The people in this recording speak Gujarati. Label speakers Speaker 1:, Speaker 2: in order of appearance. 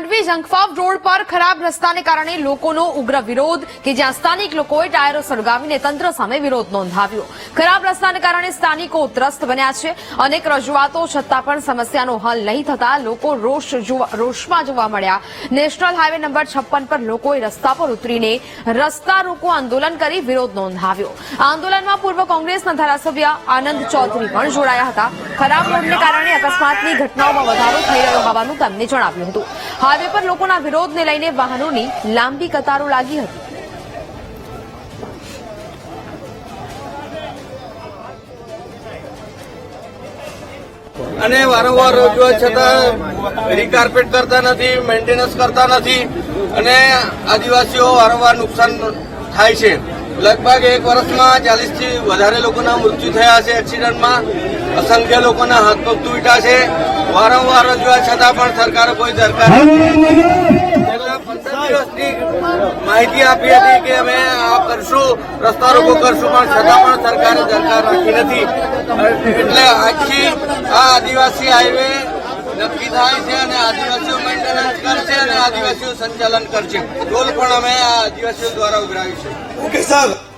Speaker 1: માંડવી જંગફાવ રોડ પર ખરાબ રસ્તાને કારણે લોકોનો ઉગ્ર વિરોધ કે જ્યાં સ્થાનિક લોકોએ ટાયરો સળગાવીને તંત્ર સામે વિરોધ નોંધાવ્યો. ખરાબ રસ્તાને કારણે સ્થાનિકો ત્રસ્ત બન્યા છે. અનેક રજૂઆતો છતાં પણ સમસ્યાનો હલ નહીં થતા લોકો રોષ રોષમાં જોવા મળ્યા. નેશનલ હાઈવે નંબર છપ્પન પર લોકોએ રસ્તા પર ઉતરીને રસ્તા રોકો આંદોલન કરી વિરોધ નોંધાવ્યો. આંદોલનમાં પૂર્વ કોંગ્રેસના ધારાસભ્ય આનંદ ચૌધરી પણ જોડાયા હતા. ખરાબ રોડને કારણે અકસ્માતની ઘટનાઓમાં વધારો થઈ રહ્યો હોવાનું તેમને જણાવ્યું હતું. હાઈવે પર લોકોના વિરોધને લઈને વાહનોની લાંબી કતારો લાગી હતી.
Speaker 2: અને વારંવાર રજૂઆત છતાં રીકાર્પેટ કરતા નથી મેન્ટેનન્સ કરતા નથી. અને આદિવાસીઓ વારંવાર નુકસાન થાય છે. લગભગ એક વર્ષમાં ચાલીસથી વધારે લોકોના મૃત્યુ થયા છે એક્સિડન્ટમાં. અસંખ્ય લોકોના હાથ પગ તૂટ્યા છે. વારંવાર રજૂઆત છતાં પણ સરકારે કોઈ દરકાર છેલ્લા પંદર દિવસની માહિતી આપી હતી કે અમે આ કરશું રસ્તા રોકો કરશું પણ છતાં પણ સરકારે દરકાર રાખી નથી. એટલે આખી આ આદિવાસી હાઈવે નક્કી થાય છે અને આદિવાસીઓ મેન્ટેનન્સ કરશે અને આદિવાસીઓ સંચાલન કરશે. ટોલ પણ અમે આ આદિવાસીઓ દ્વારા ઉઘરાવ્યું છે.
Speaker 3: Okay, sir.